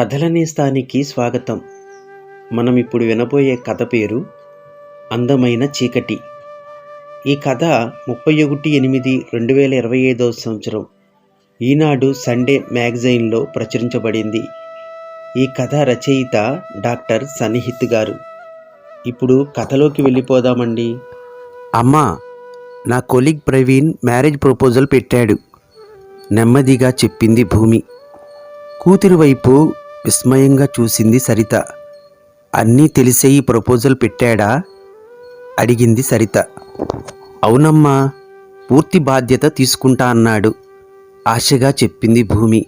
కథల నేస్తానికి స్వాగతం. మనం ఇప్పుడు వినబోయే కథ పేరు అందమైన చీకటి. ఈ కథ ముప్పై ఒకటి ఎనిమిది రెండు వేల ఇరవై ఐదవ సంవత్సరం. ఈనాడు సండే మ్యాగజైన్లో ప్రచురించబడింది. ఈ కథ రచయిత డాక్టర్ సన్నిహిత్ గారు. ఇప్పుడు కథలోకి వెళ్ళిపోదామండి. అమ్మా నా కొలీగ్ ప్రవీణ్ మ్యారేజ్ ప్రపోజల్ పెట్టాడు. నెమ్మదిగా చెప్పింది భూమి. కూతురు వైపు విస్మయంగా చూసింది సరిత. అన్నీ తెలిసే ఈ ప్రపోజల్ పెట్టాడా? అడిగింది సరిత. అవునమ్మా పూర్తి బాధ్యత తీసుకుంటా అన్నాడు. ఆశగా చెప్పింది భూమి.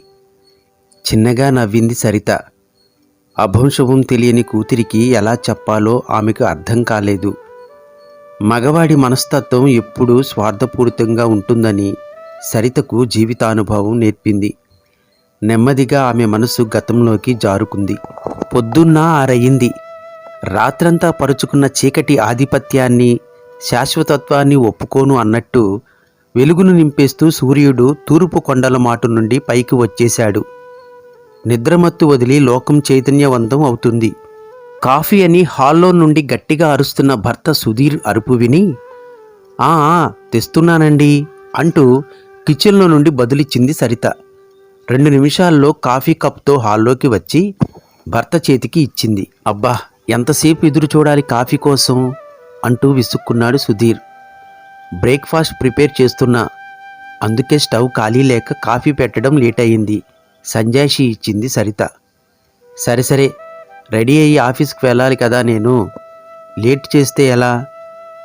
చిన్నగా నవ్వింది సరిత. అభంశవం తెలియని కూతురికి ఎలా చెప్పాలో ఆమెకు అర్థం కాలేదు. మగవాడి మనస్తత్వం ఎప్పుడూ స్వార్థపూరితంగా ఉంటుందని సరితకు జీవితానుభవం నేర్పింది. నెమ్మదిగా ఆమె మనసు గతంలోకి జారుకుంది. పొద్దున్న ఆరయింది. రాత్రంతా పరుచుకున్న చీకటి ఆధిపత్యాన్ని శాశ్వతత్వాన్ని ఒప్పుకోను అన్నట్టు వెలుగును నింపేస్తూ సూర్యుడు తూర్పు కొండల మాటు నుండి పైకి వచ్చేశాడు. నిద్రమత్తు వదిలి లోకం చైతన్యవంతం అవుతుంది. కాఫీ అని హాల్లో నుండి గట్టిగా అరుస్తున్న భర్త సుధీర్ అరుపు విని "ఆ తెస్తున్నానండి అంటూ కిచెన్లో నుండి బదులిచ్చింది సరిత. రెండు నిమిషాల్లో కాఫీ కప్తో హాల్లోకి వచ్చి భర్త చేతికి ఇచ్చింది. అబ్బా ఎంతసేపు ఎదురు చూడాలి కాఫీ కోసం? అంటూ విసుక్కున్నాడు సుధీర్. బ్రేక్ఫాస్ట్ ప్రిపేర్ చేస్తున్నా. అందుకే స్టవ్ ఖాళీ లేక కాఫీ పెట్టడం లేట్ అయింది సంజాషి ఇచ్చింది సరిత. సరే సరే రెడీ అయ్యి ఆఫీస్కి వెళ్ళాలి కదా నేను. లేట్ చేస్తే ఎలా?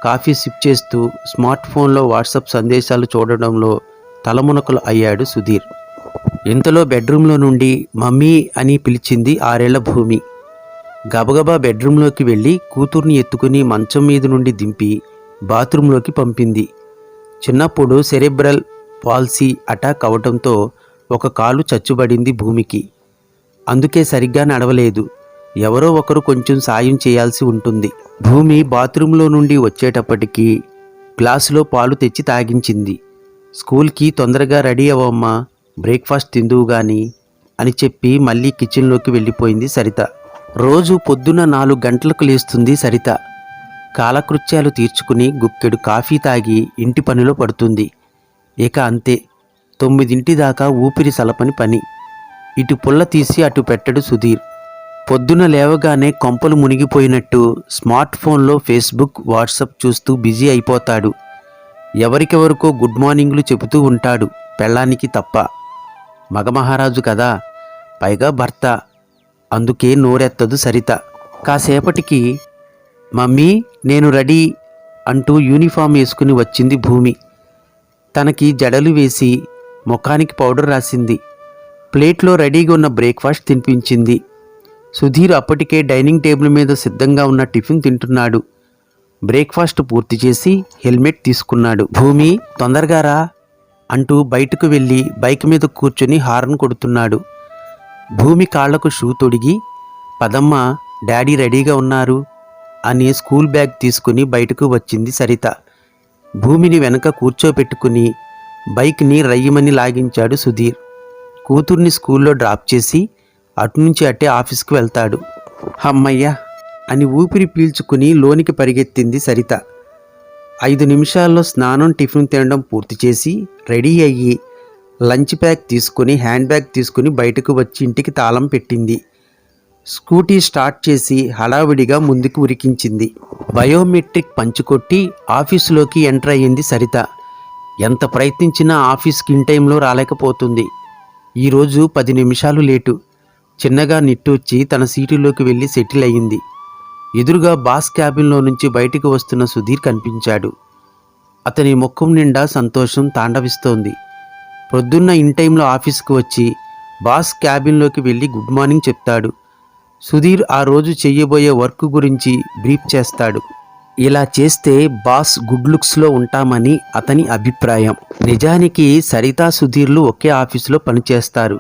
కాఫీ సిప్ చేస్తూ స్మార్ట్ ఫోన్లో వాట్సాప్ సందేశాలు చూడడంలో తలమునకలు అయ్యాడు సుధీర్. ఇంతలో బెడ్రూమ్లో నుండి మమ్మీ అని పిలిచింది ఆరేళ్ళ భూమి. గబగబా బెడ్రూమ్లోకి వెళ్ళి కూతుర్ని ఎత్తుకుని మంచం మీద నుండి దింపి బాత్రూంలోకి పంపింది. చిన్నప్పుడు సెరెబ్రల్ పాల్సీ అటాక్ అవటంతో ఒక కాలు చచ్చుబడింది భూమికి. అందుకే సరిగ్గా నడవలేదు. ఎవరో ఒకరు కొంచెం సాయం చేయాల్సి ఉంటుంది. భూమి బాత్రూంలో నుండి వచ్చేటప్పటికి గ్లాసులో పాలు తెచ్చి తాగించింది. స్కూల్కి తొందరగా రెడీ అవ్వమ్మా. బ్రేక్ఫాస్ట్ తిందువు గాని అని చెప్పి మళ్ళీ కిచెన్లోకి వెళ్ళిపోయింది సరిత. రోజు పొద్దున నాలుగు గంటలకు లేస్తుంది సరిత. కాలకృత్యాలు తీర్చుకుని గుక్కెడు కాఫీ తాగి ఇంటి పనిలో పడుతుంది. ఇక అంతే. తొమ్మిదింటి దాకా ఊపిరి సలపని పని. ఇటు పుల్ల తీసి అటు పెట్టడు సుధీర్. పొద్దున లేవగానే కొంపలు మునిగిపోయినట్టు స్మార్ట్ ఫోన్లో ఫేస్బుక్ వాట్సప్ చూస్తూ బిజీ అయిపోతాడు. ఎవరికెవరికో గుడ్ మార్నింగ్లు చెబుతూ ఉంటాడు. పెళ్ళానికి తప్ప. మగమహారాజు కదా. పైగా భర్త. అందుకే నోరెత్తదు సరిత. కాసేపటికి మమ్మీ నేను రెడీ అంటూ యూనిఫామ్ వేసుకుని వచ్చింది భూమి. తనకి జడలు వేసి ముఖానికి పౌడర్ రాసింది. ప్లేట్లో రెడీగా ఉన్న బ్రేక్ఫాస్ట్ తినిపించింది. సుధీర్ అప్పటికే డైనింగ్ టేబుల్ మీద సిద్ధంగా ఉన్న టిఫిన్ తింటున్నాడు. బ్రేక్ఫాస్ట్ పూర్తి చేసి హెల్మెట్ తీసుకున్నాడు. భూమి తొందరగా రా. అంటూ బయటకు వెళ్ళి బైక్ మీద కూర్చొని హార్న్ కొడుతున్నాడు. భూమి కాళ్ళకు షూ తొడిగి పదమ్మ డాడీ రెడీగా ఉన్నారు అని స్కూల్ బ్యాగ్ తీసుకుని బయటకు వచ్చింది సరిత. భూమిని వెనక కూర్చోపెట్టుకుని బైక్ని రయ్యమని లాగించాడు సుధీర్. కూతుర్ని స్కూల్లో డ్రాప్ చేసి అటునుంచి అట్టే ఆఫీస్కి వెళ్తాడు. హమ్మయ్య అని ఊపిరి పీల్చుకుని లోనికి పరిగెత్తింది సరిత. ఐదు నిమిషాల్లో స్నానం టిఫిన్ తినడం పూర్తి చేసి రెడీ అయ్యి లంచ్ బ్యాగ్ తీసుకుని హ్యాండ్ బ్యాగ్ తీసుకుని బయటకు వచ్చి ఇంటికి తాళం పెట్టింది. స్కూటీ స్టార్ట్ చేసి హడావిడిగా ముందుకు ఉరికించింది. బయోమెట్రిక్ పంచుకొట్టి ఆఫీసులోకి ఎంటర్ అయ్యింది సరిత. ఎంత ప్రయత్నించినా ఆఫీస్కి ఇన్ టైంలో రాలేకపోతుంది. ఈరోజు పది నిమిషాలు లేటు. చిన్నగా నిట్టూర్చి తన సీటులోకి వెళ్ళి సెటిల్ అయ్యింది. ఎదురుగా బాస్ క్యాబిన్లో నుంచి బయటికి వస్తున్న సుధీర్ కనిపించాడు. అతని ముఖం నిండా సంతోషం తాండవిస్తోంది. ప్రొద్దున్న ఇన్ టైంలో ఆఫీస్కి వచ్చి బాస్ క్యాబిన్లోకి వెళ్ళి గుడ్ మార్నింగ్ చెప్తాడు. సుధీర్ ఆ రోజు చెయ్యబోయే వర్క్ గురించి బ్రీఫ్ చేస్తాడు. ఇలా చేస్తే బాస్ గుడ్ లుక్స్లో ఉంటామని అతని అభిప్రాయం. నిజానికి సరితా సుధీర్లు ఒకే ఆఫీసులో పనిచేస్తారు.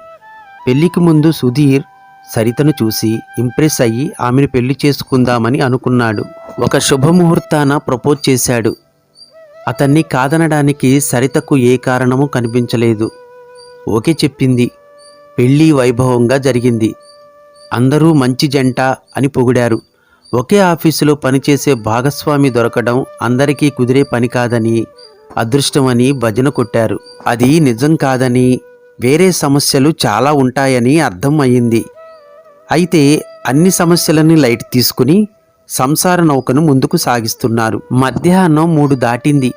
పెళ్ళికి ముందు సుధీర్ సరితను చూసి ఇంప్రెస్ అయ్యి ఆమెను పెళ్ళి చేసుకుందామని అనుకున్నాడు. ఒక శుభముహూర్తాన ప్రపోజ్ చేశాడు. అతన్ని కాదనడానికి సరితకు ఏ కారణము కనిపించలేదు. ఓకే చెప్పింది. పెళ్ళి వైభవంగా జరిగింది. అందరూ మంచి జంట అని పొగిడారు. ఒకే ఆఫీసులో పనిచేసే భాగస్వామి దొరకడం అందరికీ కుదిరే పని కాదని అదృష్టమని భజన కొట్టారు. అది నిజం కాదని వేరే సమస్యలు చాలా ఉంటాయని అర్థం అయింది అయితే అన్ని సమస్యలని లైట్ తీసుకుని సంసార నౌకను ముందుకు సాగిస్తున్నారు. మధ్యాహ్నం మూడు దాటింది.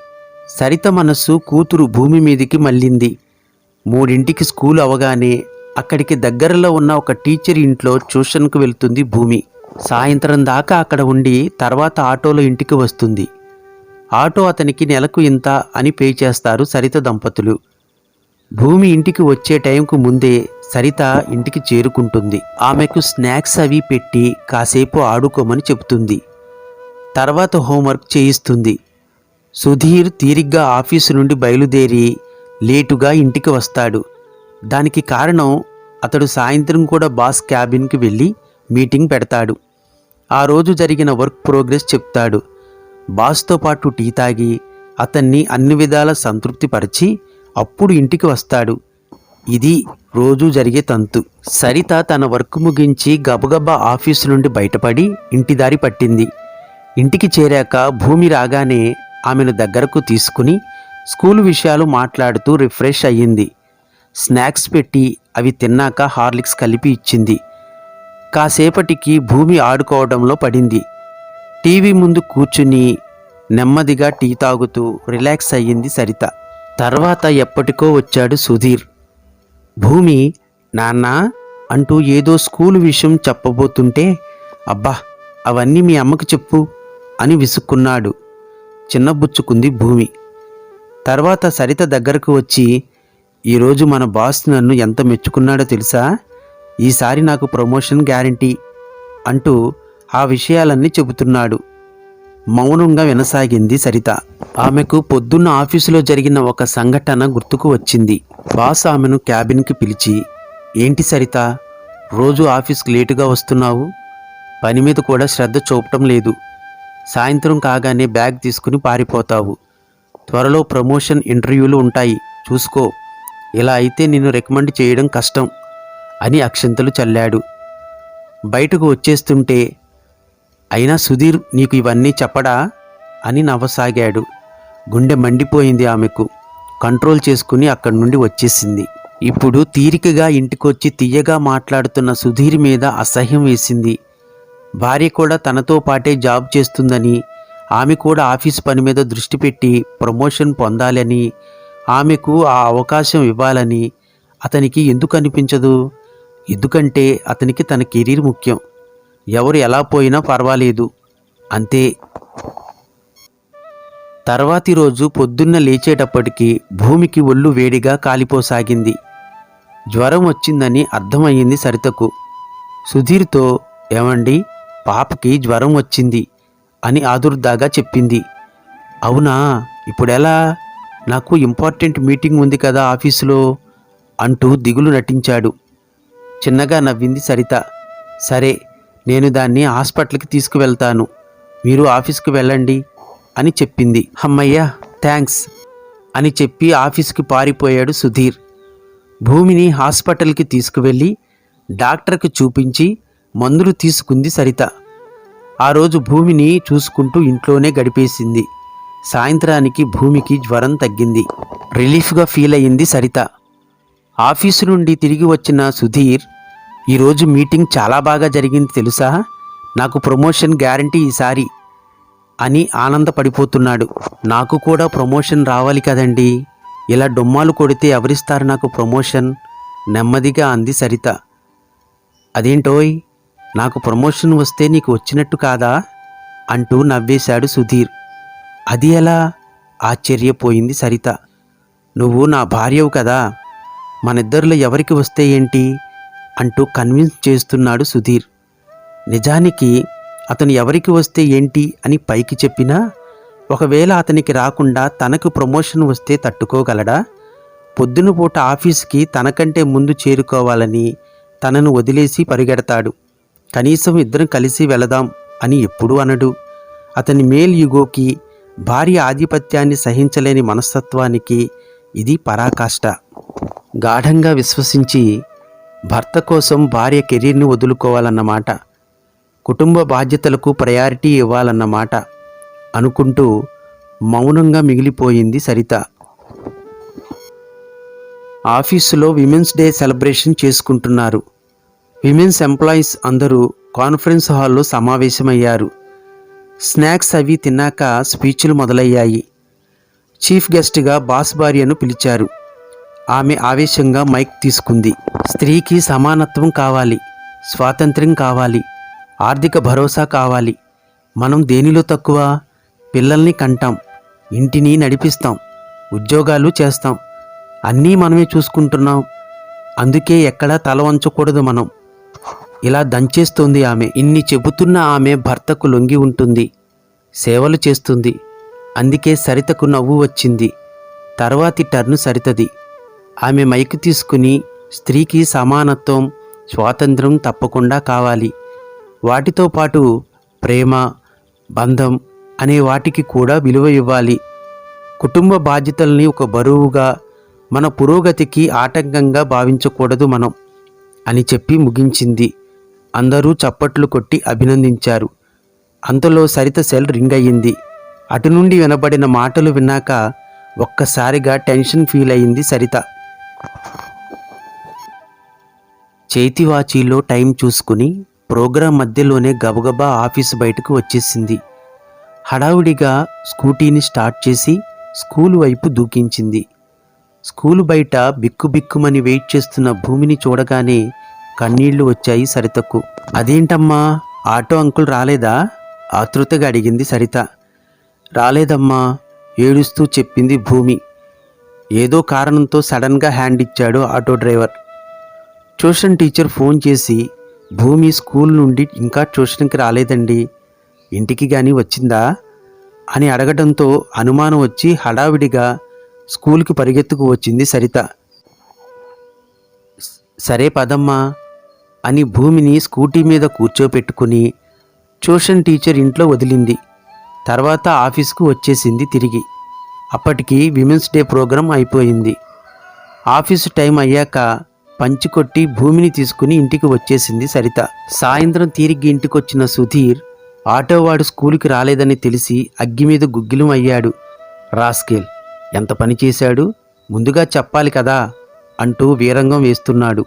సరిత మనస్సు కూతురు భూమి మీదికి మళ్ళింది. మూడింటికి స్కూల్ అవగానే అక్కడికి దగ్గరలో ఉన్న ఒక టీచర్ ఇంట్లో ట్యూషన్కు వెళ్తుంది భూమి. సాయంత్రం దాకా అక్కడ ఉండి తర్వాత ఆటోలో ఇంటికి వస్తుంది. ఆటో అతనికి నెలకు ఇంత అని పే చేస్తారు సరిత దంపతులు. భూమి ఇంటికి వచ్చే టైంకు ముందే సరిత ఇంటికి చేరుకుంటుంది. ఆమెకు స్నాక్స్ అవి పెట్టి కాసేపు ఆడుకోమని చెబుతుంది. తర్వాత హోంవర్క్ చేయిస్తుంది. సుధీర్ తీరిగ్గా ఆఫీసు నుండి బయలుదేరి లేటుగా ఇంటికి వస్తాడు. దానికి కారణం అతడు సాయంత్రం కూడా బాస్ క్యాబిన్కి వెళ్ళి మీటింగ్ పెడతాడు. ఆ రోజు జరిగిన వర్క్ ప్రోగ్రెస్ చెప్తాడు. బాస్తో పాటు టీ తాగి అతన్ని అన్ని విధాల సంతృప్తిపరిచి అప్పుడు ఇంటికి వస్తాడు. ఇది రోజు జరిగే తంతు. సరిత తన వర్క్ ముగించి గబగబా ఆఫీసు నుండి బయటపడి ఇంటి దారి పట్టింది. ఇంటికి చేరాక భూమి రాగానే ఆమెను దగ్గరకు తీసుకుని స్కూల్ విషయాలు మాట్లాడుతూ రిఫ్రెష్ అయ్యింది. స్నాక్స్ పెట్టి అవి తిన్నాక హార్లిక్స్ కలిపి ఇచ్చింది. కాసేపటికి భూమి ఆడుకోవడంలో పడింది. టీవీ ముందు కూర్చుని నెమ్మదిగా టీ తాగుతూ రిలాక్స్ అయ్యింది సరిత. తర్వాత ఎప్పటికో వచ్చాడు సుధీర్. భూమి నాన్న అంటూ ఏదో స్కూలు విషయం చెప్పబోతుంటే అబ్బా అవన్నీ మీ అమ్మకు చెప్పు అని విసుక్కున్నాడు. చిన్నబుచ్చుకుంది భూమి. తర్వాత సరిత దగ్గరకు వచ్చి ఈరోజు మన బాస్ నన్ను ఎంత మెచ్చుకున్నాడో తెలుసా? ఈసారి నాకు ప్రమోషన్ గ్యారంటీ అంటూ ఆ విషయాలన్నీ చెబుతున్నాడు. మౌనంగా వినసాగింది సరిత. ఆమెకు పొద్దున్న ఆఫీసులో జరిగిన ఒక సంఘటన గుర్తుకు వచ్చింది. బాస్ ఆమెను క్యాబిన్కి పిలిచి ఏంటి సరిత రోజు ఆఫీస్కి లేటుగా వస్తున్నావు? పని మీద కూడా శ్రద్ధ చూపటం లేదు. సాయంత్రం కాగానే బ్యాగ్ తీసుకుని పారిపోతావు. త్వరలో ప్రమోషన్ ఇంటర్వ్యూలు ఉంటాయి. చూసుకో. ఇలా అయితే నిన్ను రికమెండ్ చేయడం కష్టం అని అక్షంతలు చల్లాడు. బయటకు వచ్చేస్తుంటే అయినా సుధీర్ నీకు ఇవన్నీ చెప్పడా? అని నవ్వసాగాడు. గుండె మండిపోయింది ఆమెకు. కంట్రోల్ చేసుకుని అక్కడి నుండి వచ్చేసింది. ఇప్పుడు తీరికగా ఇంటికొచ్చి తీయగా మాట్లాడుతున్న సుధీర్ మీద అసహ్యం వేసింది. భార్య కూడా తనతో పాటే జాబ్ చేస్తుందని ఆమె కూడా ఆఫీస్ పని మీద దృష్టి పెట్టి ప్రమోషన్ పొందాలని ఆమెకు ఆ అవకాశం ఇవ్వాలని అతనికి ఎందుకు అనిపించదు? ఎందుకంటే అతనికి తన కెరీర్ ముఖ్యం. ఎవరు ఎలా పోయినా పర్వాలేదు. అంతే. తర్వాతి రోజు పొద్దున్న లేచేటప్పటికి భూమికి ఒళ్ళు వేడిగా కాలిపోసాగింది. జ్వరం వచ్చిందని అర్థమయ్యింది సరితకు. సుధీర్తో ఏమండి పాపకి జ్వరం వచ్చింది అని ఆదుర్దాగా చెప్పింది. అవునా ఇప్పుడెలా? నాకు ఇంపార్టెంట్ మీటింగ్ ఉంది కదా ఆఫీసులో అంటూ దిగులు నటించాడు. చిన్నగా నవ్వింది సరిత. సరే నేను దాన్ని హాస్పిటల్కి తీసుకువెళ్తాను. మీరు ఆఫీస్కి వెళ్ళండి. అని చెప్పింది. అమ్మయ్యా థ్యాంక్స్ అని చెప్పి ఆఫీస్కి పారిపోయాడు సుధీర్. భూమిని హాస్పిటల్కి తీసుకువెళ్ళి డాక్టర్కి చూపించి మందులు తీసుకుంది సరిత. ఆ రోజు భూమిని చూసుకుంటూ ఇంట్లోనే గడిపేసింది. సాయంత్రానికి భూమికి జ్వరం తగ్గింది. రిలీఫ్గా ఫీల్ అయింది సరిత. ఆఫీసు నుండి తిరిగి వచ్చిన సుధీర్ ఈరోజు మీటింగ్ చాలా బాగా జరిగింది తెలుసా? నాకు ప్రమోషన్ గ్యారంటీ ఈసారి. అని ఆనందపడిపోతున్నాడు. నాకు కూడా ప్రమోషన్ రావాలి కదండి. ఇలా డొమ్మాలు కొడితే ఎవరిస్తారు నాకు ప్రమోషన్? నెమ్మదిగా అంది సరిత. అదేంటోయ్? నాకు ప్రమోషన్ వస్తే నీకు వచ్చినట్టు కాదా? అంటూ నవ్వేశాడు సుధీర్. అది ఎలా? ఆశ్చర్యపోయింది సరిత. నువ్వు నా భార్యవు కదా. మనిద్దరిలో ఎవరికి వస్తే ఏంటి? అంటూ కన్విన్స్ చేస్తున్నాడు సుధీర్. నిజానికి అతను ఎవరికి వస్తే ఏంటి అని పైకి చెప్పినా ఒకవేళ అతనికి రాకుండా తనకు ప్రమోషన్ వస్తే తట్టుకోగలడా? పొద్దున పూట ఆఫీస్కి తనకంటే ముందు చేరుకోవాలని తనను వదిలేసి పరిగెడతాడు. కనీసం ఇద్దరం కలిసి వెళదాం అని ఎప్పుడూ అనడు. అతని మేల్ యుగోకి భార్య ఆధిపత్యాన్ని సహించలేని మనస్తత్వానికి ఇది పరాకాష్ట. గాఢంగా విశ్వసించి భర్త కోసం భార్య కెరీర్ని వదులుకోవాలన్నమాట కుటుంబ బాధ్యతలకు ప్రయారిటీ ఇవ్వాలన్నమాట అనుకుంటూ మౌనంగా మిగిలిపోయింది సరిత. ఆఫీసులో విమెన్స్ డే సెలబ్రేషన్ చేసుకుంటున్నారు. విమెన్స్ ఎంప్లాయీస్ అందరూ కాన్ఫరెన్స్ హాల్లో సమావేశమయ్యారు. స్నాక్స్ అవి తిన్నాక స్పీచ్లు మొదలయ్యాయి. చీఫ్ గెస్ట్గా బాస్ భార్యను పిలిచారు. ఆమె ఆవేశంగా మైక్ తీసుకుంది. స్త్రీకి సమానత్వం కావాలి స్వాతంత్ర్యం కావాలి ఆర్థిక భరోసా కావాలి. మనం దేనిలో తక్కువ? పిల్లల్ని కంటాం. ఇంటిని నడిపిస్తాం. ఉద్యోగాలు చేస్తాం. అన్నీ మనమే చూసుకుంటున్నాం. అందుకే ఎక్కడా తల వంచకూడదు మనం. ఇలా దంచేస్తుంది ఆమె. ఇన్ని చెబుతున్న ఆమె భర్తకు లొంగి ఉంటుంది. సేవలు చేస్తుంది. అందుకే సరితకు నవ్వు వచ్చింది. తర్వాతి టర్ను సరితది. ఆమె మైకు తీసుకుని స్త్రీకి సమానత్వం స్వాతంత్రం తప్పకుండా కావాలి. వాటితో పాటు ప్రేమ బంధం అనే వాటికి కూడా విలువ ఇవ్వాలి. కుటుంబ బాధ్యతల్ని ఒక బరువుగా మన పురోగతికి ఆటంకంగా భావించకూడదు మనం అని చెప్పి ముగించింది. అందరూ చప్పట్లు కొట్టి అభినందించారు. అంతలో సరిత సెల్ రింగ్ అయ్యింది. అటు నుండి వినబడిన మాటలు విన్నాక ఒక్కసారిగా టెన్షన్ ఫీల్ అయింది సరిత. చేతివాచీలో టైం చూసుకుని ప్రోగ్రాం మధ్యలోనే గబగబా ఆఫీసు బయటకు వచ్చేసింది. హడావుడిగా స్కూటీని స్టార్ట్ చేసి స్కూలు వైపు దూకించింది. స్కూలు బయట బిక్కుబిక్కుమని వెయిట్ చేస్తున్న భూమిని చూడగానే కన్నీళ్ళు వచ్చాయి సరితకు. అదేంటమ్మా ఆటో అంకుల్ రాలేదా? ఆతృతగా అడిగింది సరిత. రాలేదమ్మా ఏడుస్తూ చెప్పింది భూమి. ఏదో కారణంతో సడన్గా హ్యాండ్ ఇచ్చాడు auto driver. Tuition teacher phone చేసి భూమి స్కూల్ నుండి ఇంకా ట్యూషన్కి రాలేదండి. ఇంటికి కానీ వచ్చిందా? అని అడగడంతో అనుమానం వచ్చి హడావిడిగా స్కూల్కి పరిగెత్తుకు వచ్చింది సరిత. సరే పదమ్మా అని భూమిని స్కూటీ మీద కూర్చోపెట్టుకుని ట్యూషన్ టీచర్ ఇంట్లో వదిలింది. తర్వాత ఆఫీస్కు వచ్చేసింది తిరిగి. అప్పటికి విమెన్స్ డే ప్రోగ్రాం అయిపోయింది. ఆఫీసు టైం అయ్యాక పంచి కొట్టి భూమిని తీసుకుని ఇంటికి వచ్చేసింది సరిత. సాయంత్రం తిరిగి ఇంటికొచ్చిన సుధీర్ ఆటోవాడు స్కూలుకి రాలేదని తెలిసి అగ్గి మీద గుగ్గిలం అయ్యాడు. రాస్కేల్ ఎంత పని చేశాడు? ముందుగా చెప్పాలి కదా అంటూ వీరంగం వేస్తున్నాడు.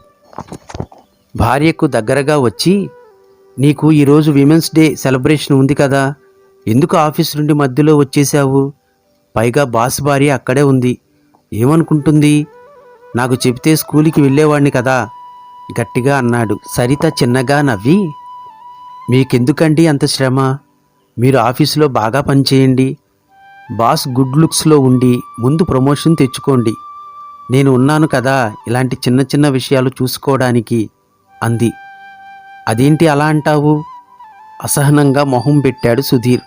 భార్యకు దగ్గరగా వచ్చి నీకు ఈరోజు విమెన్స్ డే సెలబ్రేషన్ ఉంది కదా ఎందుకు ఆఫీస్ నుండి మధ్యలో వచ్చేశావు? పైగా బాస్ భార్య అక్కడే ఉంది. ఏమనుకుంటుంది? నాకు చెబితే స్కూల్కి వెళ్ళేవాడిని కదా? గట్టిగా అన్నాడు. సరిత చిన్నగా నవ్వి మీకెందుకండి అంత శ్రమ? మీరు ఆఫీసులో బాగా పనిచేయండి. బాస్ గుడ్ లుక్స్లో ఉండి ముందు ప్రమోషన్ తెచ్చుకోండి. నేను ఉన్నాను కదా ఇలాంటి చిన్న చిన్న విషయాలు చూసుకోవడానికి అంది. అదేంటి అలా అంటావు? అసహనంగా మొహం పెట్టాడు సుధీర్.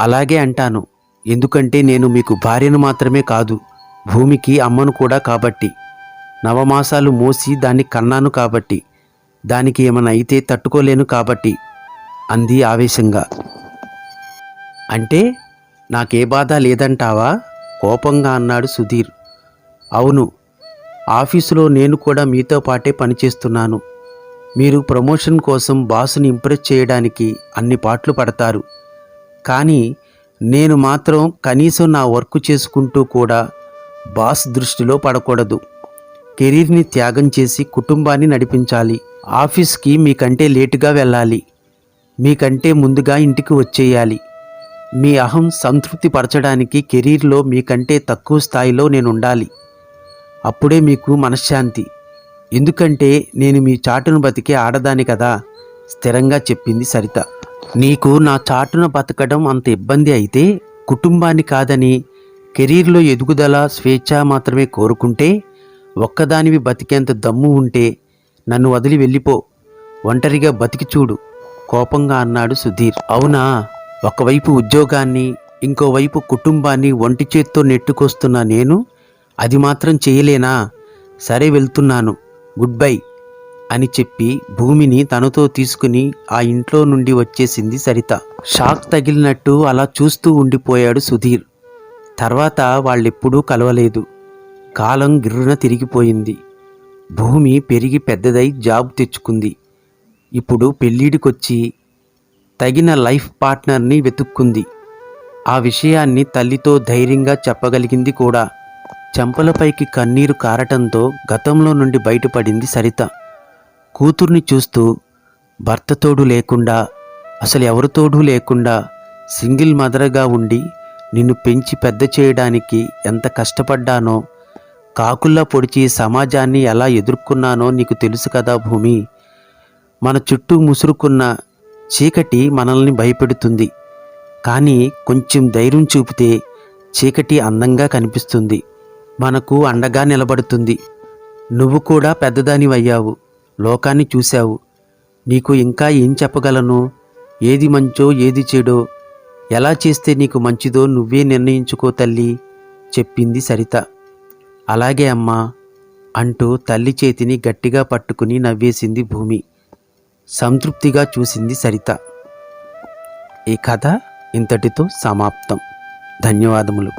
అలాగే అంటాను. ఎందుకంటే నేను మీకు భార్యను మాత్రమే కాదు. భూమికి అమ్మను కూడా కాబట్టి. నవమాసాలు మోసి దాన్ని కన్నాను కాబట్టి. దానికి ఏమైనా అయితే తట్టుకోలేను కాబట్టి అంది ఆవేశంగా. అంటే నాకే బాధ లేదంటావా? కోపంగా అన్నాడు సుధీర్. అవును ఆఫీసులో నేను కూడా మీతో పాటే పనిచేస్తున్నాను. మీరు ప్రమోషన్ కోసం బాసుని ఇంప్రెస్ చేయడానికి అన్ని పాటలు పడతారు. కానీ నేను మాత్రం కనీసం నా వర్క్ చేసుకుంటూ కూడా బాస్ దృష్టిలో పడకూడదు. కెరీర్ని త్యాగం చేసి కుటుంబాన్ని నడిపించాలి. ఆఫీస్కి మీకంటే లేటుగా వెళ్ళాలి. మీకంటే ముందుగా ఇంటికి వచ్చేయాలి. మీ అహం సంతృప్తి పరచడానికి కెరీర్లో మీకంటే తక్కువ స్థాయిలో నేను ఉండాలి అప్పుడే మీకు మనశ్శాంతి. ఎందుకంటే నేను మీ చాటును బతికే ఆడదాని కదా స్థిరంగా చెప్పింది సరిత. నీకు నా చాటున బతకడం అంత ఇబ్బంది అయితే కుటుంబాన్ని కాదని కెరీర్లో ఎదుగుదల స్వేచ్ఛ మాత్రమే కోరుకుంటే ఒక్కదానివి బతికేంత దమ్ము ఉంటే నన్ను వదిలి వెళ్ళిపో. ఒంటరిగా బతికి చూడు కోపంగా అన్నాడు సుధీర్. అవునా? ఒకవైపు ఉద్యోగాన్ని ఇంకోవైపు కుటుంబాన్ని ఒంటి చేత్తో నెట్టుకొస్తున్న నేను అది మాత్రం చేయలేనా? సరే వెళ్తున్నాను గుడ్ బై అని చెప్పి భూమిని తనతో తీసుకుని ఆ ఇంట్లో నుండి వచ్చేసింది సరిత. షాక్ తగిలినట్టు అలా చూస్తూ ఉండిపోయాడు సుధీర్. తర్వాత వాళ్ళెప్పుడూ కలవలేదు. కాలం గిర్రున తిరిగిపోయింది. భూమి పెరిగి పెద్దదై జాబ్ తెచ్చుకుంది. ఇప్పుడు పెళ్ళిడికొచ్చి తగిన లైఫ్ పార్ట్నర్ని వెతుక్కుంది. ఆ విషయాన్ని తల్లితో ధైర్యంగా చెప్పగలిగింది కూడా. చెంపలపైకి కన్నీరు కారటంతో గతంలో నుండి బయటపడింది సరిత. కూతుర్ని చూస్తూ భర్తతోడు లేకుండా అసలు ఎవరితోడూ లేకుండా సింగిల్ మదర్గా ఉండి నిన్ను పెంచి పెద్ద చేయడానికి ఎంత కష్టపడ్డానో కాకుల్లా పొడిచి సమాజాన్ని ఎలా ఎదుర్కొన్నానో నీకు తెలుసు కదా భూమి. మన చుట్టూ ముసురుకున్న చీకటి మనల్ని భయపెడుతుంది. కానీ కొంచెం ధైర్యం చూపితే చీకటి అందంగా కనిపిస్తుంది. మనకు అండగా నిలబడుతుంది. నువ్వు కూడా పెద్దదానివయ్యావు. లోకాన్ని చూశావు. నీకు ఇంకా ఏం చెప్పగలను? ఏది మంచో ఏది చెడో ఎలా చేస్తే నీకు మంచిదో నువ్వే నిర్ణయించుకో తల్లి చెప్పింది సరిత. అలాగే అమ్మా అంటూ తల్లి చేతిని గట్టిగా పట్టుకుని నవ్వేసింది భూమి. సంతృప్తిగా చూసింది సరిత. ఈ కథ ఇంతటితో సమాప్తం. ధన్యవాదములు.